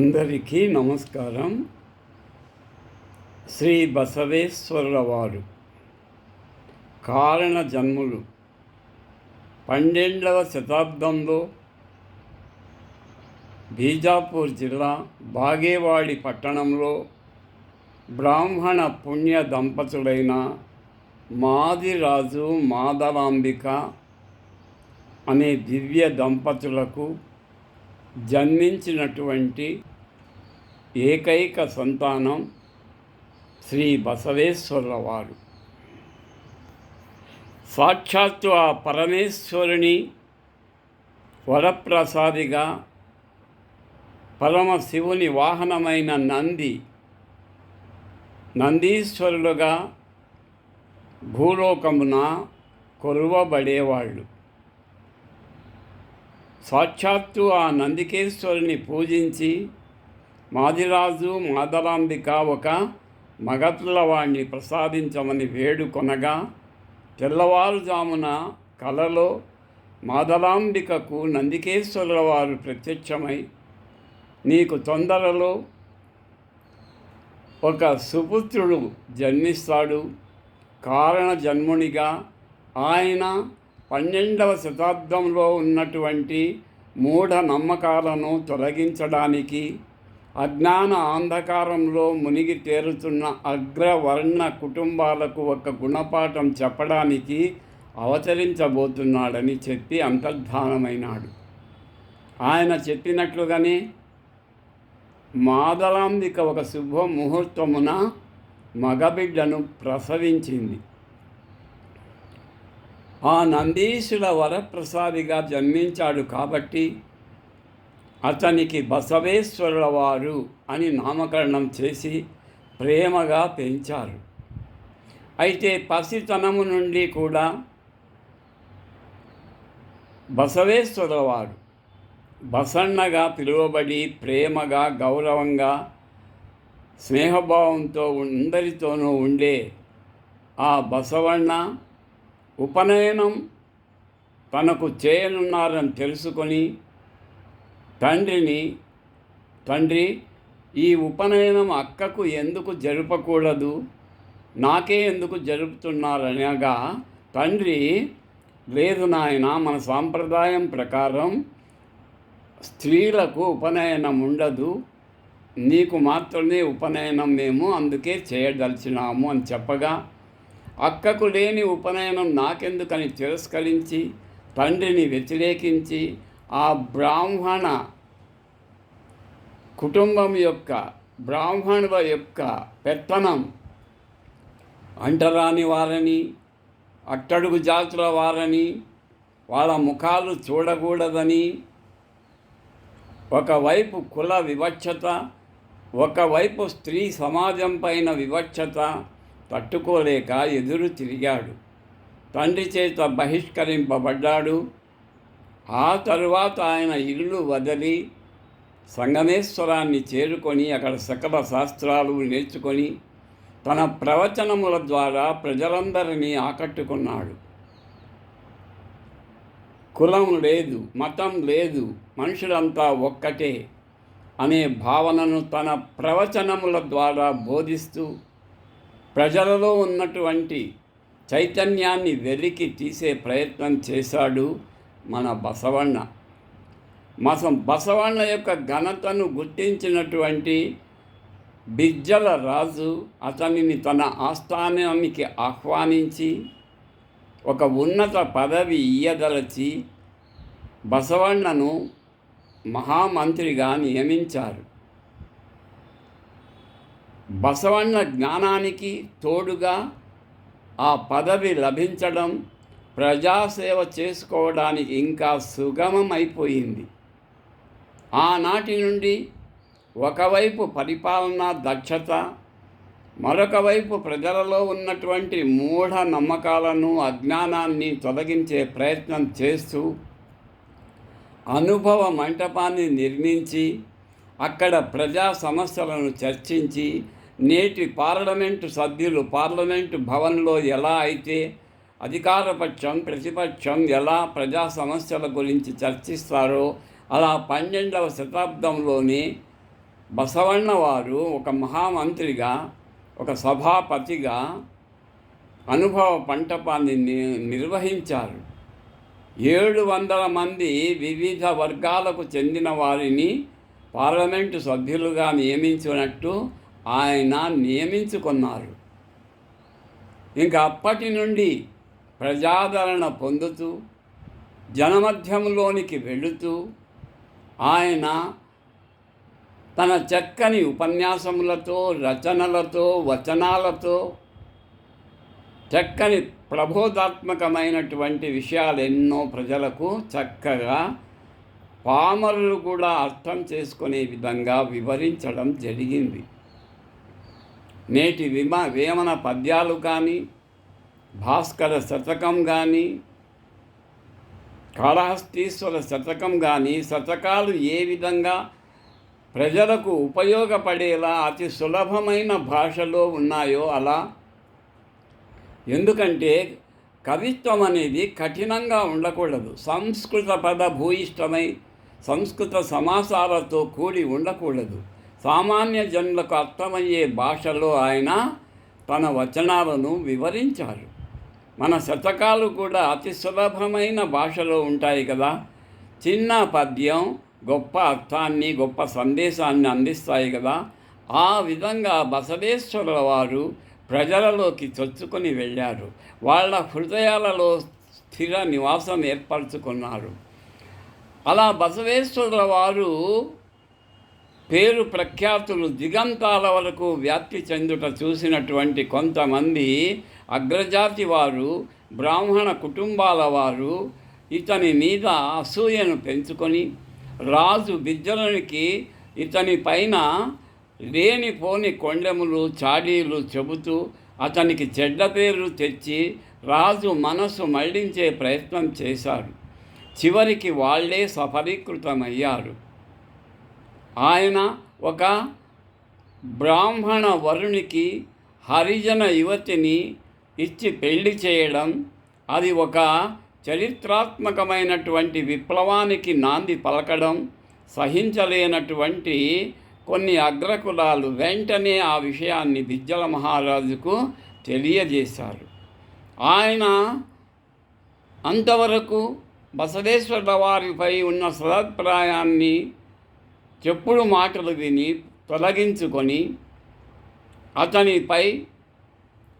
అందరికీ నమస్కారం. శ్రీ బసవేశ్వరుల వారు కారణ జన్ములు. పన్నెండవ శతాబ్దంలో బీజాపూర్ జిల్లా బాగేవాడి పట్టణంలో బ్రాహ్మణ పుణ్య దంపతులైన మాదిరాజు మాధవాంబిక అనే దివ్య దంపతులకు జన్మించినటువంటి ఏకైక సంతానం శ్రీ బసవేశ్వరుల వారు సాక్షాత్తు ఆ పరమేశ్వరుని వరప్రసాదిగా పరమశివుని వాహనమైన నంది నందీశ్వరులుగా భూలోకమున కొలువబడేవాళ్ళు. సాక్షాత్తు ఆ నందికేశ్వరుని పూజించి మాదిరాజు మాదరాంబిక ఒక మగపిల్లవాణ్ణి ప్రసాదించమని వేడుకొనగా తెల్లవారుజామున కలలో మాదలాంబికకు నందికేశ్వరుల వారు ప్రత్యక్షమై నీకు తొందరలో ఒక సుపుత్రుడు జన్మిస్తాడు. కారణ జన్మునిగా ఆయన పన్నెండవ శతాబ్దంలో ఉన్నటువంటి మూఢ నమ్మకాలను తొలగించడానికి అజ్ఞాన అంధకారంలో మునిగి తేరుతున్న అగ్రవర్ణ కుటుంబాలకు ఒక గుణపాఠం చెప్పడానికి అవతరించబోతున్నాడని చెప్పి అంతర్ధానమైనాడు. ఆయన చెప్పినట్లుగానే మాదలాంబిక ఒక శుభ ముహూర్తమున మగబిడ్డను ప్రసవించింది. ఆ నందీశుల వరప్రసాదిగా జన్మించాడు కాబట్టి అతనికి బసవేశ్వరుల వారు అని నామకరణం చేసి ప్రేమగా పెంచారు. అయితే పసితనము నుండి కూడా బసవేశ్వరుల వారు బసన్నగా పిలువబడి ప్రేమగా గౌరవంగా స్నేహభావంతో అందరితోనూ ఉండే ఆ బసవಣ್ణ ఉపనయనం తనకు చేయనున్నారని తెలుసుకొని తండ్రిని తండ్రి ఈ ఉపనయనం అక్కకు ఎందుకు జరపకూడదు? నాకే ఎందుకు జరుపుతున్నారనగా తండ్రి లేదు నాయన మన సాంప్రదాయం ప్రకారం స్త్రీలకు ఉపనయనం ఉండదు. నీకు మాత్రమే ఉపనయనం మేము అందుకే చేయదలిచినాము అని చెప్పగా అక్కకు లేని ఉపనయనం నాకెందుకని తిరస్కరించి తండ్రిని వ్యతిరేకించి ఆ బ్రాహ్మణ కుటుంబం యొక్క బ్రాహ్మణుల యొక్క పెత్తనం అంటరాని వారని అట్టడుగు జాతుల వారని వాళ్ళ ముఖాలు చూడకూడదని ఒకవైపు కుల వివక్షత ఒకవైపు స్త్రీ సమాజం పైన వివక్షత తట్టుకోలేక ఎదురు తిరిగాడు. తండ్రి చేత బహిష్కరింపబడ్డాడు. ఆ తరువాత ఆయన ఇల్లు వదిలి సంగమేశ్వరాన్ని చేరుకొని అక్కడ సకల శాస్త్రాలు నేర్చుకొని తన ప్రవచనముల ద్వారా ప్రజలందరినీ ఆకట్టుకున్నాడు. కులం లేదు మతం లేదు మనుషులంతా ఒక్కటే అనే భావనను తన ప్రవచనముల ద్వారా బోధిస్తూ ప్రజలలో ఉన్నటువంటి చైతన్యాన్ని వెలికి తీసే ప్రయత్నం చేశాడు మన బసవన్న. మసం బసవన్న యొక్క ఘనతను గుర్తించినటువంటి బిజ్జల రాజు అతనిని తన ఆస్థానానికి ఆహ్వానించి ఒక ఉన్నత పదవి ఇయ్యదలచి బసవన్నను మహామంత్రిగా నియమించారు. బసవన్న జ్ఞానానికి తోడుగా ఆ పదవి లభించడం ప్రజాసేవ చేసుకోవడానికి ఇంకా సుగమం అయిపోయింది ఆనాటి నుండి ఒకవైపు పరిపాలనా దక్షత మరొక వైపు ప్రజలలో ఉన్నటువంటి మూఢ నమ్మకాలను అజ్ఞానాన్ని తొలగించే ప్రయత్నం చేస్తూ అనుభవ మంటపాన్ని నిర్మించి అక్కడ ప్రజా సమస్యలను చర్చించి నేటి పార్లమెంటు సభ్యులు పార్లమెంటు భవన్లో ఎలా అయితే అధికారపక్షం ప్రతిపక్షం ఎలా ప్రజా సమస్యల గురించి చర్చిస్తారో అలా పన్నెండవ శతాబ్దంలోనే బసవన్న వారు ఒక మహామంత్రిగా ఒక సభాపతిగా అనుభవ పంటపాన్ని నిర్వహించారు. ఏడు వందల మంది వివిధ వర్గాలకు చెందిన వారిని పార్లమెంటు సభ్యులుగా నియమించినట్టు ఆయన నియమించుకున్నారు. ఇంకా అప్పటి నుండి ప్రజాదరణ పొందుతూ జనమధ్యంలోనికి వెళుతూ ఆయన తన చక్కని ఉపన్యాసములతో రచనలతో వచనాలతో చక్కని ప్రబోధాత్మకమైనటువంటి విషయాలు ఎన్నో ప్రజలకు చక్కగా పామరులు కూడా అర్థం చేసుకునే విధంగా వివరించడం జరిగింది. నేటి విమ వేమన పద్యాలు కానీ భాస్కర శతకం కానీ కాళహస్తీశ్వర శతకం కానీ శతకాలు ఏ విధంగా ప్రజలకు ఉపయోగపడేలా అతి సులభమైన భాషలో ఉన్నాయో అలా. ఎందుకంటే కవిత్వం అనేది కఠినంగా ఉండకూడదు. సంస్కృత పద భూయిష్టమై సంస్కృత సమాసాలతో కూడి ఉండకూడదు. సామాన్య జనులకు అర్థమయ్యే భాషలో ఆయన తన వచనాలను వివరించారు. మన శతకాలు కూడా అతి సులభమైన భాషలో ఉంటాయి కదా. చిన్న పద్యం గొప్ప అర్థాన్ని గొప్ప సందేశాన్ని అందిస్తాయి కదా. ఆ విధంగా బసవేశ్వరుల వారు ప్రజలలోకి చొచ్చుకొని వెళ్ళారు. వాళ్ళ హృదయాలలో స్థిర నివాసం ఏర్పరచుకున్నారు. అలా బసవేశ్వరుల వారు పేరు ప్రఖ్యాతులు దిగంతాల వరకు వ్యాప్తి చెందుట చూసినటువంటి కొంతమంది అగ్రజాతి వారు బ్రాహ్మణ కుటుంబాల వారు ఇతని మీద అసూయను పెంచుకొని రాజు బిజ్జలనికి ఇతని పైన లేనిపోని కొండెములు చాడీలు చెబుతూ అతనికి చెడ్డ పేరు తెచ్చి రాజు మనసు మళ్ళించే ప్రయత్నం చేశారు. చివరికి వాళ్ళే సఫలీకృతమయ్యారు. ఆయన ఒక బ్రాహ్మణ వరునికి హరిజన యువతిని ఇచ్చి పెళ్ళి చేయడం అది ఒక చరిత్రాత్మకమైనటువంటి విప్లవానికి నాంది పలకడం సహించలేనటువంటి కొన్ని అగ్రకులాలు వెంటనే ఆ విషయాన్ని బిజ్జల మహారాజుకు తెలియజేశారు. ఆయన అంతవరకు బసవేశ్వర వారిపై ఉన్న సదాభిప్రాయాన్ని చెప్పుడు మాటలు విని తొలగించుకొని అతనిపై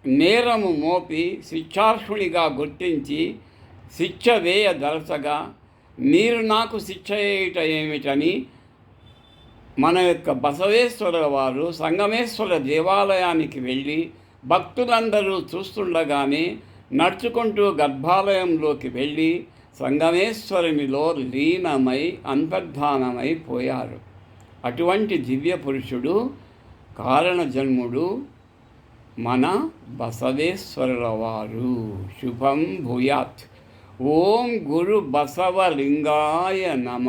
నేరము మోపి శిక్షార్హునిగా గుర్తించి శిక్ష వేయదలసగా మీరు నాకు శిక్ష వేయుట ఏమిటని మన యొక్క బసవేశ్వర వారు సంగమేశ్వర దేవాలయానికి వెళ్ళి భక్తులందరూ చూస్తుండగానే నడుచుకుంటూ గర్భాలయంలోకి వెళ్ళి సంగమేశ్వరునిలో లీనమై అంతర్ధానమైపోయారు అటువంటి దివ్య పురుషుడు కారణజన్ముడు మన బసవేశ్వరుల వారు శుభం భూయాత్. ఓం గురు బసవలింగాయ నమ.